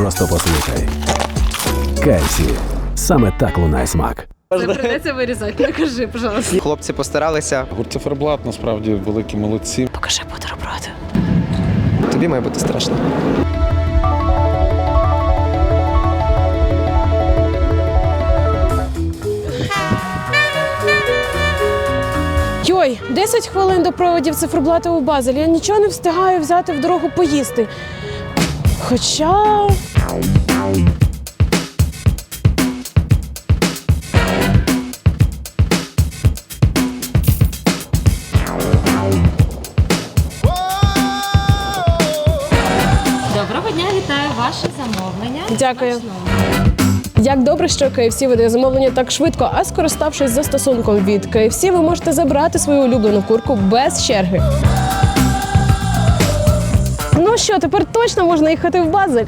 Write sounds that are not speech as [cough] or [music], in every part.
Просто послухай. Кайсі. Саме так лунає смак. Це придеться вирізати. Не кажи, пожалуйста. Хлопці постаралися. Гурт циферблат насправді великі молодці. Покажи бутерброди. Тобі має бути страшно. Йой, 10 хвилин до проводів циферблата у Базель. Я нічого не встигаю взяти в дорогу поїсти. Хоча. Доброго дня, вітаю ваше замовлення. Дякую. Як добре, що KFC видає замовлення так швидко, а скориставшись застосунком від KFC, ви можете забрати свою улюблену курку без черги. Ну що, тепер точно можна їхати в Базель?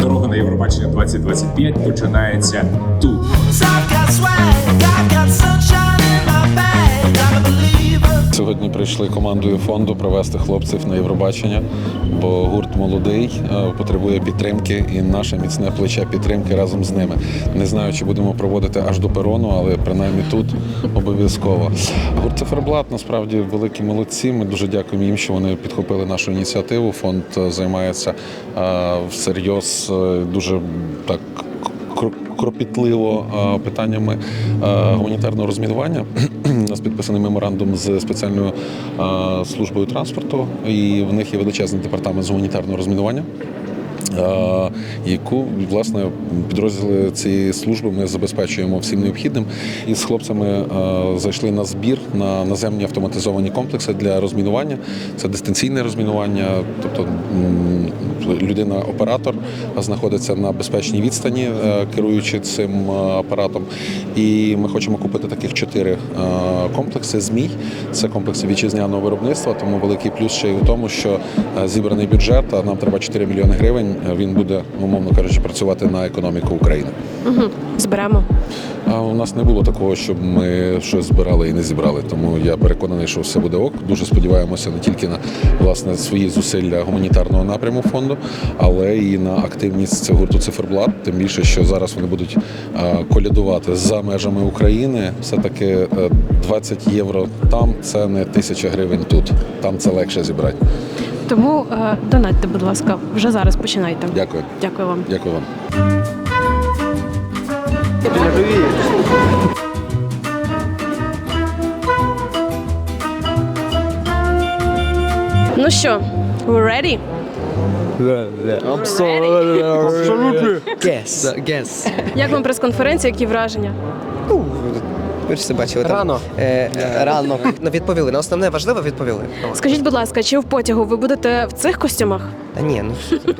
Дорога на Євробачення 2025 починається тут. Сьогодні прийшли командою фонду провести хлопців на Євробачення, бо гурт молодий е, потребує підтримки, і наше міцне плече підтримки разом з ними. Не знаю, чи будемо проводити аж до перону, але принаймні тут обов'язково. Гурт циферблат насправді великі молодці. Ми дуже дякуємо їм, що вони підхопили нашу ініціативу. Фонд е, займається е, всерйоз дуже так кро- кропітливо питаннями гуманітарного розмінування. Нас підписаний меморандум з спеціальною е, службою транспорту, і в них є величезний департамент з гуманітарного розмінування. е, Яку власне підрозділи цієї служби ми забезпечуємо всім необхідним, і з хлопцями е, зайшли на збір на наземні автоматизовані комплекси для розмінування. Це дистанційне розмінування, тобто людина-оператор знаходиться на безпечній відстані, е, керуючи цим е, апаратом. І ми хочемо купити таких чотири е, комплекси. Змій це комплекси вітчизняного виробництва. Тому великий плюс ще й у тому, що зібраний бюджет, а нам треба 4 мільйони гривень. Він буде, умовно кажучи, працювати на економіку України. Зберемо. А у нас не було такого, щоб ми щось збирали і не зібрали. Тому я переконаний, що все буде ок. Дуже сподіваємося не тільки на власне свої зусилля гуманітарного напряму фонду, але і на активність цього гурту циферблат. Тим більше, що зараз вони будуть е, колядувати за межами України. Все таки е, 20 євро там це не тисяча гривень тут. Там це легше зібрати. Тому е, донатьте, будь ласка, вже зараз починайте. Дякую. Дякую вам. Дякую вам. Ну що, we ready? Гес. Гес. Як вам прес-конференція, які враження? Ви ж все бачили. Там, Рано. Е, е, рано. [laughs] Ну, відповіли. На основне важливе відповіли. Скажіть, будь ласка, чи в потягу ви будете в цих костюмах? Та ні, ну що ти.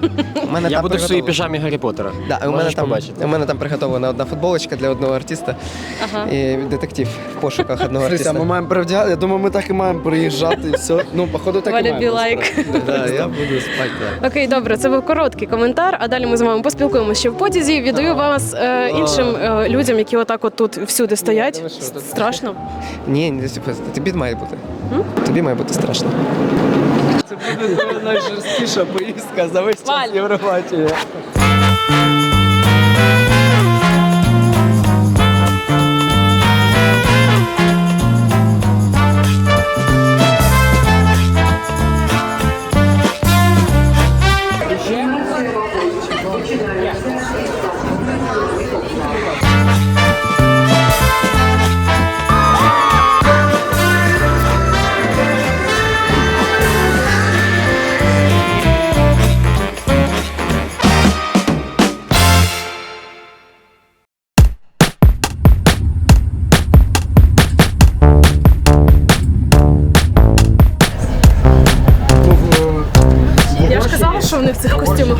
У мене Я там буду в своїй приготовлено- піжамі Гаррі Поттера. Да, у мене Можеш там побачити. у мене там приготовлена одна футболочка для одного артиста Ага. і детектив в пошуках одного артиста. ми маємо перевдягати. Я думаю, ми так і маємо приїжджати і все. Ну, походу, так Валя і маємо. Білайк. Да, я буду спати. Да. Окей, добре, це був короткий коментар. А далі ми з вами поспілкуємося ще в потязі. Віддаю вас е, іншим е, людям, які отак от тут всюди стоять. Страшно. Ні, не типу, тобі має бути. Тобі має бути страшно. Це буде найжорсткіша поїздка за весь час Валь.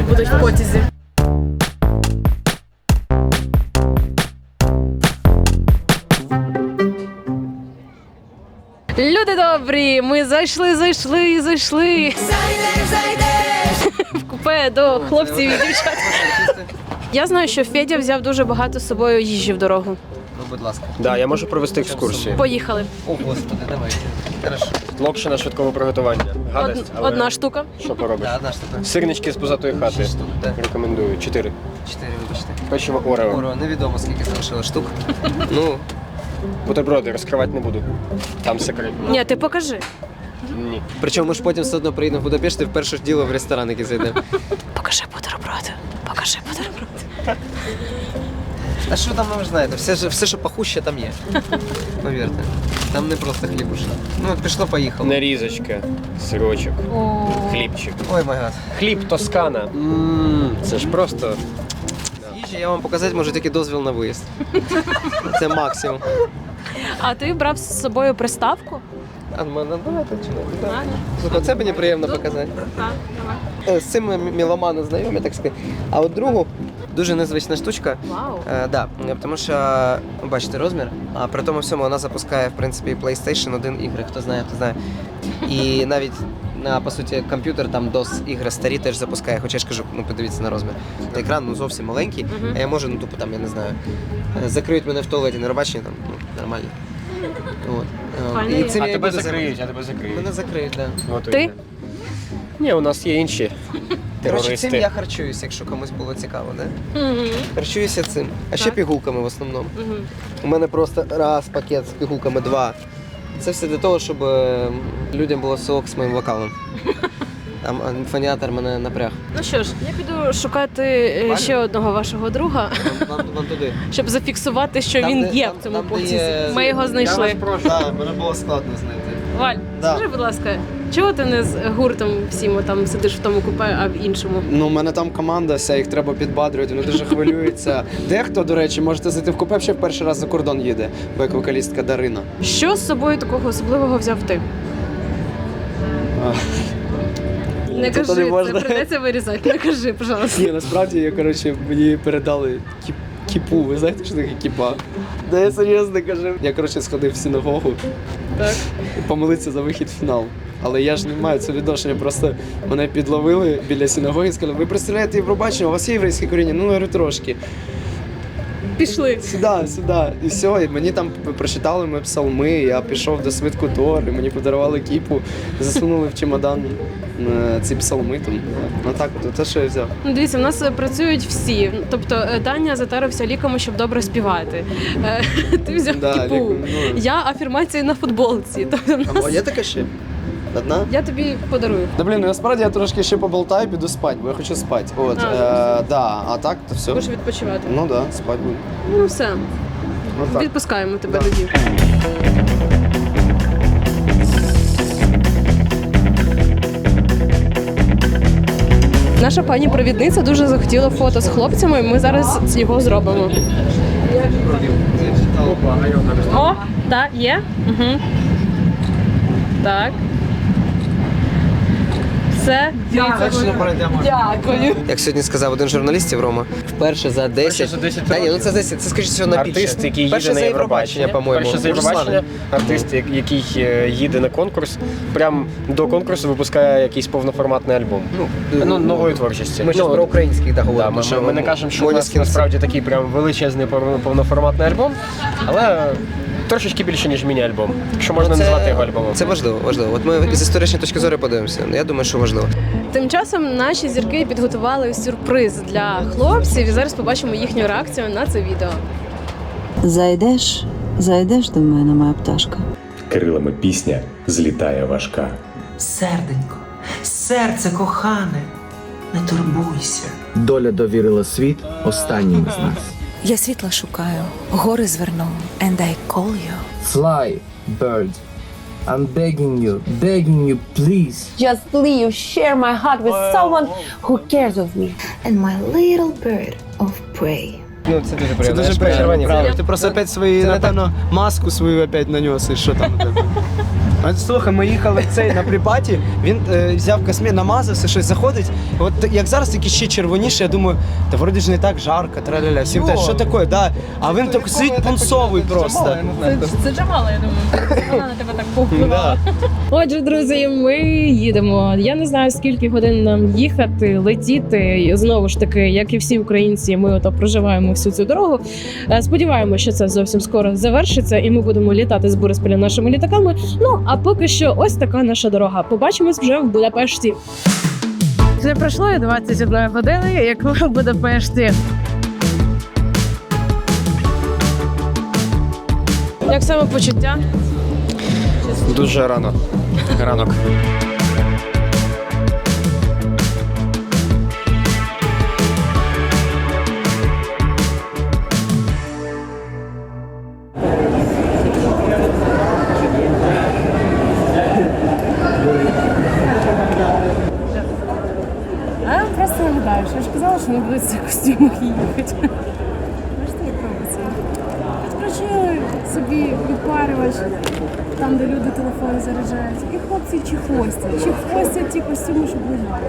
Будуть в потязі. Люди добрі, ми зайшли, зайшли, і зайшли [laughs] в купе до хлопців і дівчат. Я знаю, що Федя взяв дуже багато з собою їжі в дорогу. Будь ласка. Да, я можу провести екскурсію. Поїхали. О, господи, давайте. Хорошо. Локшина швидкого приготування. Гадость, Од- але Одна штука. що поробиш? Да, одна штука. Сирнички з позатої хати. Шість штук. Рекомендую. Чотири. Чотири, вибачте. Печиво Орео. Уро, невідомо скільки залишилось штук. [laughs] Ну, бутерброди розкривати не буду. Там секрет. Ні, ти покажи. Ні. Причому ми ж потім все одно приїдемо в Будапешт і вперше ж діло в ресторан, який зайдемо. Покажи бутерброди. Покажи бутерброди. А що там, ви знаєте, все, все, що пахуще, там є. [laughs] Повірте. Там не просто хлібуш. Ну, от пішло, поїхало. Нарізочка, сирочок, хлібчик. Ой, май гад. Хліб Тоскана. Мм, це ж просто. Їжі я вам показати можу тільки дозвіл на виїзд. Це максимум. А ти брав з собою приставку? А мене давайте чи не? Да. Слухай, це мені приємно показати. Е, З цим ми міломани знайомі, так сказати. А от другу дуже незвична штучка. Вау. Е, да, тому що бачите розмір, а при тому всьому вона запускає в принципі PlayStation 1 ігри, хто знає, хто знає. І [laughs] навіть на по суті комп'ютер там DOS ігри старі теж запускає, хоча я ж кажу, ну подивіться на розмір. Екран ну зовсім маленький, а я можу, ну тупо там, я не знаю, е, закриють мене в туалеті на рибаченні, там ну, нормально. От. Е, І є. цим А я і тебе буду закриють, а тебе закриють. Мене закриють, так. Да. Готуйте. Ні, у нас є інші [laughs] Коротше, цим я харчуюся, якщо комусь було цікаво, да? Угу. Харчуюся цим. А ще Так. пігулками в основному. Угу. У мене просто раз пакет з пігулками, два. Це все для того, щоб е, людям було сок з моїм вокалом. [laughs] Там е, фоніатор мене напряг. Ну що ж, я піду шукати е, ще одного вашого друга, Вам, вам, вам [laughs] туди. щоб зафіксувати, що Там, він де- є там- в цьому там, де потязі. є- Ми його знайшли. Так, мене було складно знайти. Валь, Да. скажи, будь ласка, чого ти не з гуртом всім там сидиш в тому купе, а в іншому? Ну, у мене там команда вся, їх треба підбадрювати, вони дуже хвилюються. Дехто, до речі, можете зайти в купе, ще в перший раз за кордон їде, бо як вокалістка Дарина. Що з собою такого особливого взяв ти? Не кажи, не це можна. придеться вирізати. Не кажи, пожалуйста. Ні, насправді, я, коротше, мені передали кіпу. Ви знаєте, що таке кіпа? Да я серйозно кажу. Я, коротше, сходив в синагогу Так. і помолитися за вихід в фінал. Але я ж не маю це відношення. Просто мене підловили біля синагоги і сказали, ви представляєте Євробачення, у вас є єврейське коріння? Ну, я говорю, трошки. Пішли. Сюди, сюди. І все, і мені там прочитали ми псалми, я пішов до свитку Тор, і мені подарували кіпу, засунули в чемодан е, ці псалми. Там. Ну так, от те, що я взяв. Ну, дивіться, в нас е, працюють всі. Тобто е, Даня затарився ліками, щоб добре співати. Е, [laughs] Ти взяв Да, кіпу. ліком, ну. Я афірмації на футболці. Тобто в А є таке ще? Одна? Я тобі подарую. Да блін, ну насправді я трошки ще поболтаю, піду спати, бо я хочу спати. От, А, е, да, а так, то все. Будеш відпочивати. Ну да, спати буду. Ну все, Ну так. відпускаємо тебе Да. тоді. Наша пані провідниця дуже захотіла фото з хлопцями. Ми зараз його зробимо. О, так, є. Угу. Так. Все. Дякую. Дякую. Як сьогодні сказав один журналістів Рома, вперше за 10. за 10 Та ні, ну це 10, це скажіть, що на більше. Артист, який Перше їде за на Євробачення, по-моєму. Перше за Євробачення, артист, як- який е, їде на конкурс, прям до конкурсу випускає якийсь повноформатний альбом. Ну, нової творчості. Ми зараз ну, про українських да, Да, говоримо. ми, ми, ми не кажемо, що у нас Måneskin насправді такий прям величезний пов- повноформатний альбом, але трошечки більше, ніж міні-альбом. Якщо можна Це- назвати його альбомом. Це важливо, важливо. От ми з історичної точки зору подивимося. Я думаю, що важливо. Тим часом наші зірки підготували сюрприз для хлопців, і зараз побачимо їхню реакцію на це відео. Зайдеш, зайдеш до мене, моя пташка. Крилами пісня злітає важка. Серденько, серце кохане, не турбуйся. Доля довірила світ останнім з нас. Я світла шукаю, гори зверну, and I call you. Fly, bird. I'm begging you, begging you, please. Just leave, share my heart with someone who cares of me. And my little bird of prey. Ну, це дуже приємно. Я дуже приємно. Ти просто опять свої, це напевно, маску свою опять нанес, і що там у тебе? А, Слухай, ми їхали в цей на припаті, він е, взяв космі, намазався, щось заходить. От як зараз такі ще червоніше, я думаю, та вроді ж не так жарко, траля-ля. Всім те, що таке, да. А він так сидить пунцовий просто. Це Джамала, я думаю. Вона на тебе так повпливала. Отже, друзі, ми їдемо. Я не знаю, скільки годин нам їхати, летіти. І Знову ж таки, як і всі українці, ми ото проживаємо всю цю дорогу. Е, Сподіваємося, що це зовсім скоро завершиться, і ми будемо літати з Борисполя нашими літаками. Ну а поки що, ось така наша дорога. Побачимось вже в Будапешті. Вже пройшло 21 години, як ми в Будапешті. Як саме почуття? Дуже рано. Ранок. Що ж не будуть в костюмах їхати. Можете як робиться? Собі відпарювач, там, де люди телефони заряджають. І хлопці чи хвостять. Чи хвостять ті костюми, щоб виглядали.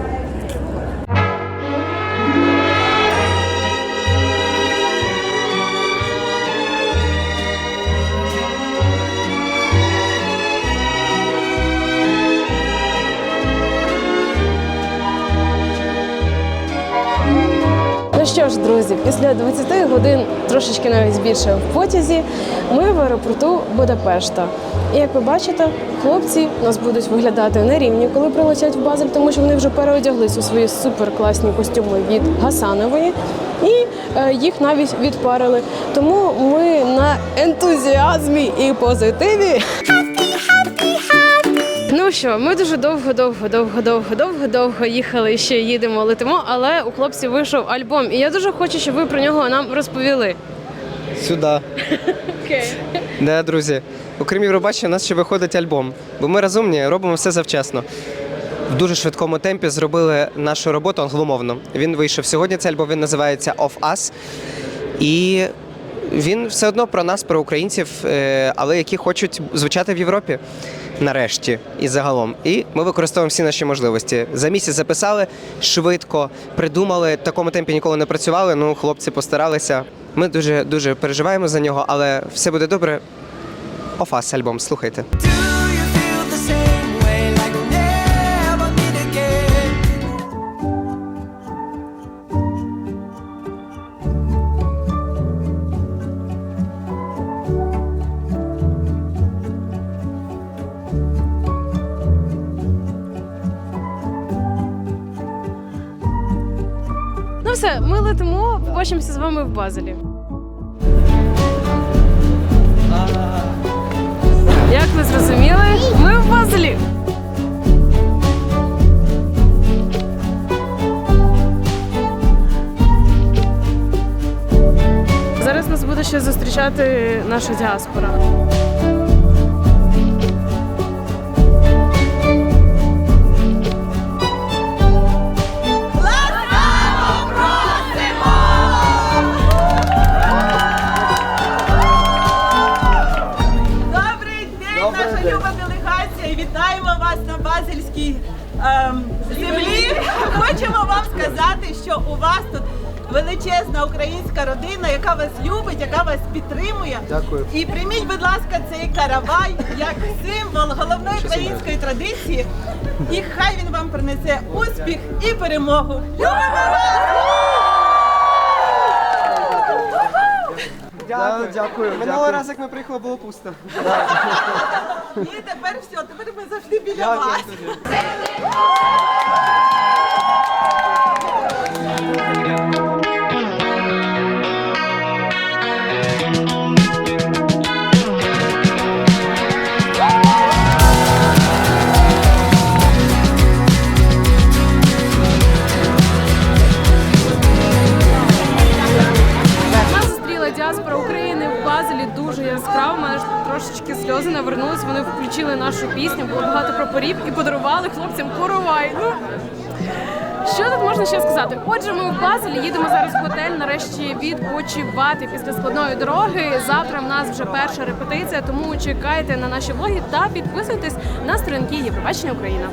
Що ж, друзі, після 20 годин, трошечки навіть більше в потязі, ми в аеропорту Будапешта. І як ви бачите, хлопці нас будуть виглядати на рівні, коли прилетять в Базель, тому що вони вже переодяглись у свої суперкласні костюми від Гасанової. І е, їх навіть відпарили. Тому ми на ентузіазмі і позитиві. Ну що, ми дуже довго, довго, довго, довго, довго, довго їхали ще їдемо, летимо, але у хлопців вийшов альбом. І я дуже хочу, щоб ви про нього нам розповіли. Сюди. Окей. Да, друзі. Окрім Євробачення, у нас ще виходить альбом. Бо ми розумні, робимо все завчасно. В дуже швидкому темпі зробили нашу роботу англомовно. Він вийшов сьогодні. Цей альбом він називається Of Us. І він все одно про нас, про українців, е, але які хочуть звучати в Європі. Нарешті і загалом. І ми використовуємо всі наші можливості. За місяць записали швидко, придумали, в такому темпі ніколи не працювали. Ну, хлопці постаралися. Ми дуже дуже переживаємо за нього, але все буде добре. Офас альбом, слухайте. Все, ми летимо, побачимося з вами в Базелі. Як ви зрозуміли, ми в Базелі. Зараз нас буде ще зустрічати наша діаспора. Ем, землі. [laughs] Хочемо вам сказати, що у вас тут величезна українська родина, яка вас любить, яка вас підтримує. Дякую. І прийміть, будь ласка, цей каравай як символ головної української традиції. І хай він вам принесе успіх і перемогу. Любимо вас! Дякую, дякую. Минулого разу, як ми приїхали, було пусто. І тепер все, тепер ми завжди біля Дякую вас. Нас Отже, ми в Базелі їдемо зараз в готель. Нарешті відпочивати після складної дороги. Завтра в нас вже перша репетиція, тому чекайте на наші влоги та підписуйтесь на сторінки Євробачення Україна.